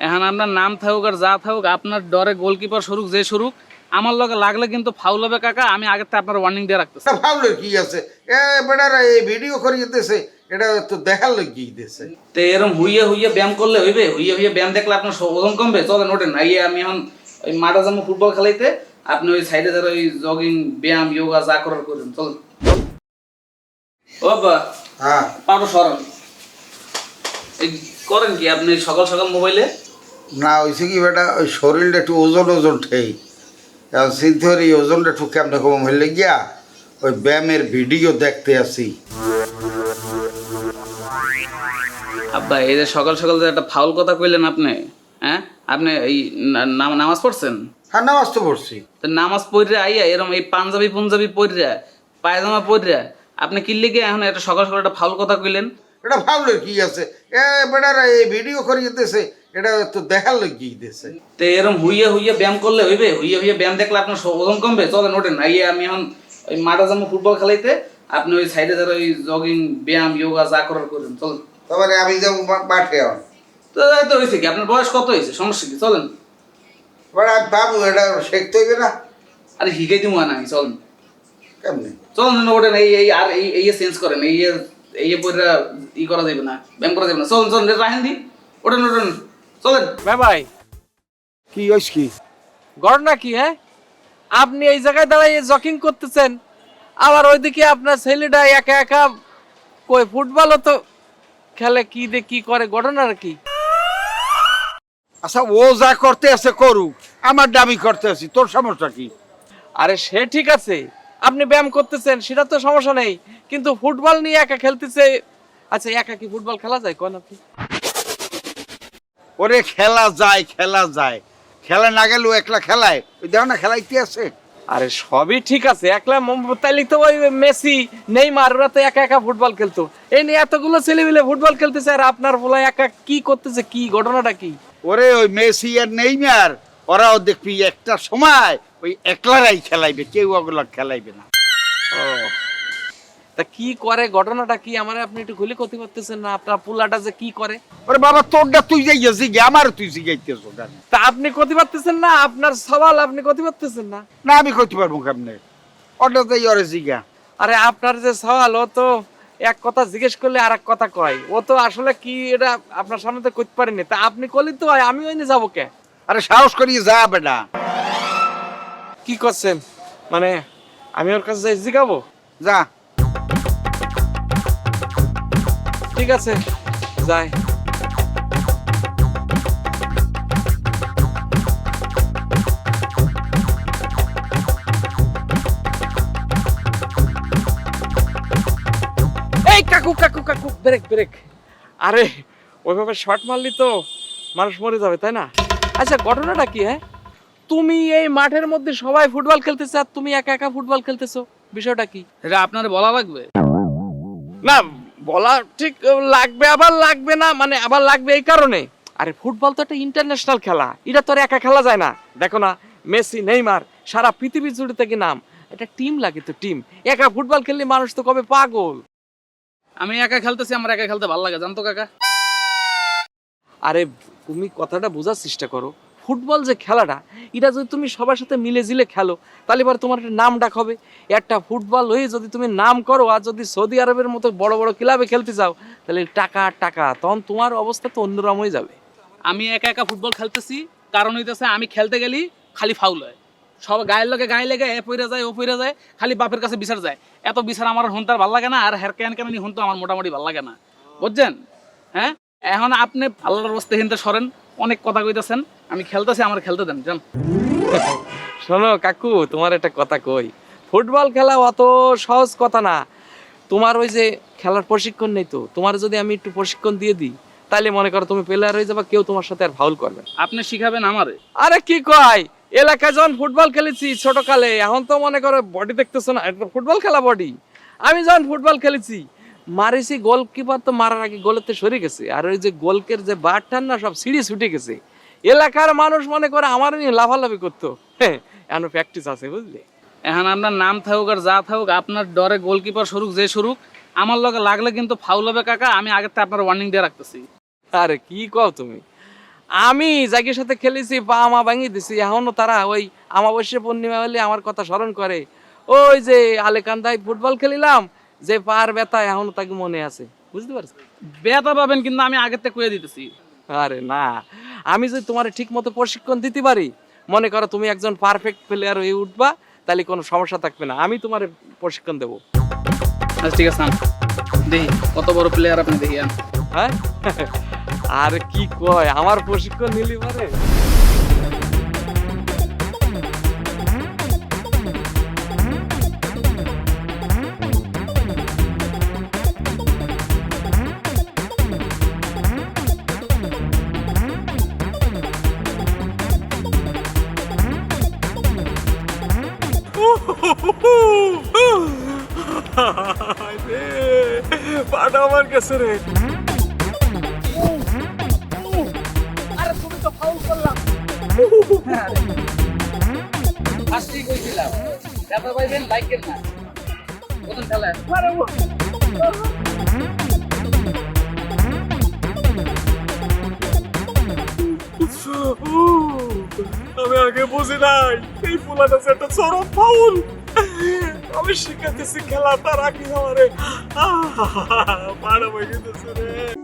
এখন আপনার নাম থাকুক আর যা থাকুক আপনার ডরে গোলকিপার সরুক যে সরুক আমার লগে লাগলে কিন্তু ফাউল হবে কাকা আমি আগের থেকে আপনার ওয়ার্নিং দিয়ে রাখতেছি। ভাবলে কি আছে? এ বেটারা এই ভিডিও করিয়ে দিতেছে এটা তো দেখার লোক দিতেছে। তো এরকম হুইয়ে হুইয়ে ব্যায়াম করলে হইবে? হুইয়ে হুইয়ে ব্যায়াম দেখলে আপনার ওজন কমবে? চলেন ওঠেন। ইয়ে আমি এখন ওই মাঠে যাব ফুটবল খেলাইতে আপনি ওই সাইডে যারা ওই জগিং ব্যায়াম যোগা যা করার করেন চলেন। ও বা হ্যাঁ। পারো সরান। এই করেন কি আপনি সকাল সকাল মোবাইলে না হয়েছে কি বেটা ওই শরীরটা একটু ওজন ওজন ঠেই। এখন এই ওজনটা একটু কেমন কম হইলে গিয়া ওই ব্যায়ামের ভিডিও দেখতে আসি। আব্বা এই যে সকাল সকাল যে একটা ফাউল কথা কইলেন আপনি হ্যাঁ? আপনি এই না- নাম- নামাজ পড়ছেন? হ্যাঁ নামাজ তো পড়ছি। তো নামাজ পড়িয়া আইয়া এরম এই পাঞ্জাবি পুঞ্জাবি পড়িয়া পায়জামা পড়িয়া আপনি কিনলে গিয়ে এখন একটা সকাল সকাল একটা ফাউল কথা কইলেন? এটা ভাবলে কি আছে? এ বেটারা এই ভিডিও করিয়ে দিতেছে এটা তো দেখার লোক দিতেছে তো এরম হুইয়ে হুইয়ে ব্যায়াম করলে হইবে? হুইয়ে হুইয়ে ব্যায়াম দেখলে আপনার ওজন কমবে? চলেন ওঠেন। ইয়ে আমি এখন ওই মাঠে যাব ফুটবল খেলাইতে। আপনি ওই সাইডে যারা ওই জগিং ব্যায়াম যোগা যা করার করেন চলেন। তারপরে আমি যাব মাঠে এখন। তো এই তো হয়েছে কি? আপনার বয়স কত হয়েছে সমস্যা কি? চলেন। এবার আমি ভাবু এটা শিখতে হইবে না। আরে শিখাই দিব না আমি চলেন। কেমনি? চলেন ওঠেন এই এই আর এই এই চেঞ্জ করেন এই এই ই করা যাবে না ব্যায়াম করা যাবে না। চলেন চলেন রাহেন দি। ওঠেন ওঠেন। চলেন। ভাই কি হইস কি? ঘটনা কি হ্যাঁ? আপনি এই জায়গায় দাঁড়িয়ে জকিং করতেছেন আবার ওইদিকে আপনার ছেলেটা একা একা কই ফুটবলও তো খেলে কি দে কি করে ঘটনার কি? আচ্ছা ও যা করতে আছে করুক আমার দাবি করতে আছি তোর সমস্যা কি? আরে সে ঠিক আছে আপনি ব্যায়াম করতেছেন সেটা তো সমস্যা নেই। কিন্তু ফুটবল নিয়ে একা খেলতেছে। আচ্ছা একা কি ফুটবল খেলা যায়? কোন আপনি? ওরে খেলা যায় খেলা যায়। খেলা না গেলেও একলা খেলায়। ওই দেখো না খেলাইতে আছে? আরে সবই ঠিক আছে। একলা তাইলে তো ওই মেসি নেইমার ওরা তো একা একা ফুটবল খেলতো। এই নিয়ে এতগুলো ছেলে মিলে ফুটবল খেলতেছে আর আপনার বলা একা কি করতেছে? কি ঘটনাটা কি? ওরে ওই মেসি আর নেইমার ওরাও দেখবি একটা সময় ওই একলারাই খেলাইবে কেউ ওগুলো খেলাইবে না। তা কি করে? ঘটনাটা কি? আমার আপনি একটু খুলে করতে পারতেছেন না? আপনার পুলাটা যে কি করে? ওরে বাবা তোরটা তুই যাইয়াছি গে আমার তুই তা আপনি পারতেছেন না? আপনার সওয়াল আপনি পারতেছেন না? না আমি পারব কেমনে? ওটা তো ওরে জিগা। আরে আপনার যে সওয়াল ও তো এক কথা জিজ্ঞেস করলে আর এক কথা কয়। ও তো আসলে কি এটা আপনার সামনে তো করতে পারেনি। তা আপনি করলে তো হয় আমি ওই যাব কে? আরে সাহস করিয়ে যা বেটা। কি করছেন? মানে আমি ওর কাছে যাই জিগাবো? যা। ঠিক আছে, যাই। এই কাকু কাকু কাকু ব্রেক ব্রেক আরে, ওইভাবে শর্ট মারলি তো মানুষ মরে যাবে, তাই না? আচ্ছা ঘটনাটা কি হ্যাঁ? তুমি এই মাঠের মধ্যে সবাই ফুটবল খেলতেছে আর তুমি একা একা ফুটবল খেলতেছো? বিষয়টা কি? এটা আপনার বলা লাগবে? না বলা ঠিক লাগবে আবার লাগবে না মানে আবার লাগবে এই কারণে। আরে ফুটবল তো একটা ইন্টারন্যাশনাল খেলা। এটা তো আর একা খেলা যায় না। দেখো না মেসি নেইমার সারা পৃথিবী জুড়ে থেকে নাম। এটা টিম লাগে তো টিম। একা ফুটবল খেললে মানুষ তো কবে পাগল? আমি একা খেলতেছি আমার একা খেলতে ভালো লাগে। জানতো কাকা? আরে তুমি কথাটা বোঝার চেষ্টা করো। ফুটবল যে খেলাটা, এটা যদি তুমি সবার সাথে মিলে জিলে খেলো, তাহলে এবার তোমার একটা নাম ডাক হবে। একটা ফুটবল হয়ে যদি তুমি নাম করো আর যদি সৌদি আরবের মতো বড় বড় ক্লাবে খেলতে যাও, তাহলে টাকা টাকা, তখন তোমার অবস্থা তো অন্যরকম হয়ে যাবে। আমি একা একা ফুটবল খেলতেছি, কারণ হইতেছে আমি খেলতে গেলি খালি ফাউল হয়। সব গায়ের লোকে গায়ে লেগে এ পইরা যায়, ও পইরা যায়, খালি বাপের কাছে বিচার যায়। এত বিচার আমার হুনতার ভালো লাগে না, আর হের কেন কেন হুনতো আমার মোটামুটি ভালো লাগে না। বুঝছেন? হ্যাঁ? এখন আপনি আল্লাহর বস্তে হিনতে সরেন অনেক কথা কইতেছেন আমি খেলতেছি আমার খেলতে দেন জান শোনো কাকু তোমার একটা কথা কই। ফুটবল খেলা অত সহজ কথা না। তোমার ওই যে খেলার প্রশিক্ষণ নেই তো তোমার যদি আমি একটু প্রশিক্ষণ দিয়ে দিই তাহলে মনে করো তুমি প্লেয়ার হয়ে যাবা কেউ তোমার সাথে আর ফাউল করবে না। আপনি শিখাবেন আমারে। আরে কি কয়? এলাকায় যখন ফুটবল খেলেছি ছোট কালে এখন তো মনে করো বডি দেখতেছো না এটা তো ফুটবল খেলা বডি আমি যখন ফুটবল খেলেছি মারিছি গোলকিপার তো মারার আগে গোলেতে সরে গেছে। আর ওই যে গোলকের যে বারটার না সব সিঁড়ি ছুটে গেছে। এলাকার মানুষ মনে করে আমার নিয়ে লাফালাফি করতো। হ্যাঁ এখন প্র্যাকটিস আছে বুঝলি। এখন আপনার নাম থাকুক আর যা থাকুক আপনার ডরে গোলকিপার সরুক যে সরুক আমার লগে লাগলে কিন্তু ফাউল হবে কাকা আমি আগের থেকে আপনার ওয়ার্নিং দিয়ে রাখতেছি। আরে কি কও তুমি? আমি জাগির সাথে খেলেছি পা আমা ভাঙিয়ে দিছি এখনও তারা ওই আমাবস্যা পূর্ণিমা হলে আমার কথা স্মরণ করে। ওই যে আলেকান্দায় ফুটবল খেলিলাম যে পার ব্যথা এখনও তাকে মনে আছে বুঝতে পারছ বেতা পাবেন কিন্তু আমি আগের থেকে কয়ে দিতেছি। আরে না আমি যদি তোমার ঠিক মতো প্রশিক্ষণ দিতে পারি মনে করো তুমি একজন পারফেক্ট প্লেয়ার হয়ে উঠবা তাহলে কোনো সমস্যা থাকবে না আমি তোমার প্রশিক্ষণ দেবো। আচ্ছা ঠিক আছে দেখি কত বড় প্লেয়ার আপনি দেখি হ্যাঁ? আর কি কয় আমার প্রশিক্ষণ নিলি পারে পাটা আমার কাছে রে আমি আগে বুঝি নাই এই ফুলাটা একটা চরম ফাউল আমি শিখাতেছি খেলা তার আগে আমারে পাড়া বই রে